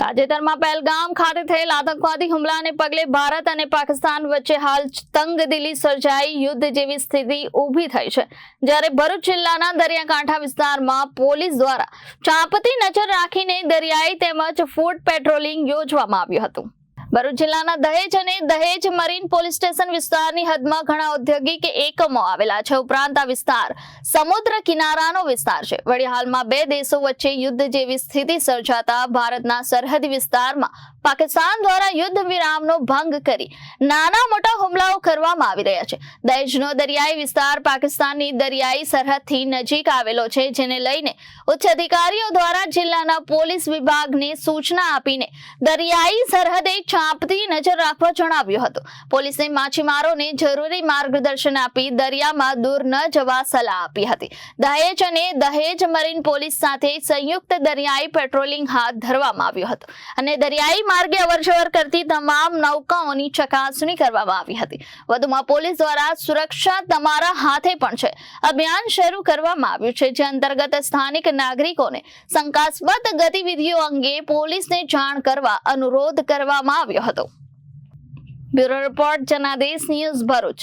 તાજેતરમાં પહેલગામ ખાતે થયેલ આતંકવાદી હુમલાને પગલે ભારત અને પાકિસ્તાન વચ્ચે હાલ તંગદિલી સર્જાઈ યુદ્ધ જેવી સ્થિતિ ઊભી થઈ છે. જ્યારે ભરૂચ જિલ્લાના દરિયાકાંઠા વિસ્તારમાં પોલીસ દ્વારા ચાંપતી નજર રાખીને દરિયાઈ તેમજ ફૂડ પેટ્રોલિંગ યોજવામાં આવ્યું હતું. ભરૂચ જિલ્લાના દહેજ અને દહેજ મરીન પોલીસ સ્ટેશન વિસ્તારની હદમાં ઘણા ઔદ્યોગિક એકમો આવેલા છે. ઉપરાંત આ વિસ્તાર સમુદ્ર કિનારાનો વિસ્તાર છે. વળી હાલમાં બે દેશો વચ્ચે યુદ્ધ જેવી સ્થિતિ સર્જાતા ભારતના સરહદી વિસ્તારમાં પાકિસ્તાન દ્વારા યુદ્ધ વિરામનો ભંગ કરી નાના મોટા હુમલાઓ કરવામાં આવી રહ્યા છે. દહેજનો દરિયાઈ વિસ્તાર પાકિસ્તાનની દરિયાઈ સરહદથી નજીક આવેલો છે, જેને લઈને ઉચ્ચ અધિકારીઓ દ્વારા જિલ્લાના પોલીસ વિભાગને સૂચના આપીને દરિયાઈ સરહદે ચાંપતી નજર રાખવા જણાવ્યું હતું. પોલીસે માછીમારોને જરૂરી માર્ગદર્શન આપી દરિયામાં દૂર ન જવા સલાહ આપી હતી. દહેજ અને દહેજ મરીન પોલીસ સાથે સંયુક્ત દરિયાઈ પેટ્રોલિંગ હાથ ધરવામાં આવ્યું હતું અને દરિયાઈ માર્ગે અવરજવર કરતી તમામ નૌકાઓની ચકાસણી કરવામાં આવી હતી. વધુમાં પોલીસ દ્વારા સુરક્ષા તમારા હાથે પણ છે. અભિયાન શરૂ કરવામાં આવ્યું છે, જે અંતર્ગત સ્થાનિક નાગરિકોને શંકાસ્પદ ગતિવિધિઓ અંગે પોલીસને જાણ કરવા અનુરોધ કરવામાં આવ્યો હતો. Bureau report Janadesh news Bharuch.